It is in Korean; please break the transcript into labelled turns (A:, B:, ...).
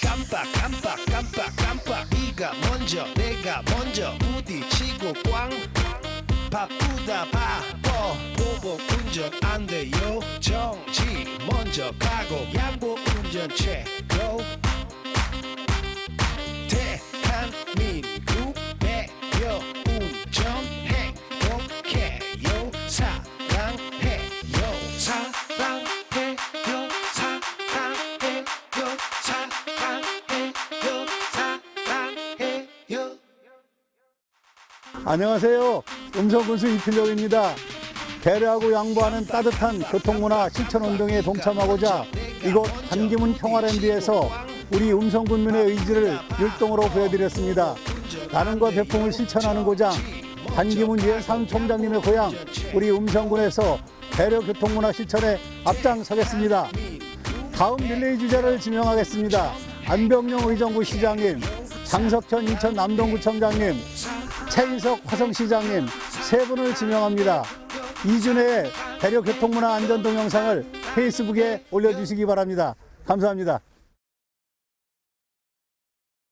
A: 깜빡 깜빡 깜빡 깜빡. 네가 먼저 내가 먼저 부딪히고 꽝. 바쁘다 바빠. 보복 운전 안 돼요. 정지 먼저 가고 양보 운전 최고
B: 안녕하세요. 음성군수 이필룡입니다. 배려하고 양보하는 따뜻한 교통문화 실천운동에 동참하고자 이곳 단기문 평화랜드에서 우리 음성군민의 의지를 율동으로 보여드렸습니다. 나눔과 배풍을 실천하는 고장 단기문 유해상 총장님의 고향 우리 음성군에서 배려 교통문화 실천에 앞장서겠습니다. 다음 릴레이 주자를 지명하겠습니다. 안병용 의정부 시장님, 장석현 인천 남동구청장님, 최인석 화성시장님 세 분을 지명합니다. 2주 내에 배려 교통문화 안전 동영상을 페이스북에 올려주시기 바랍니다. 감사합니다.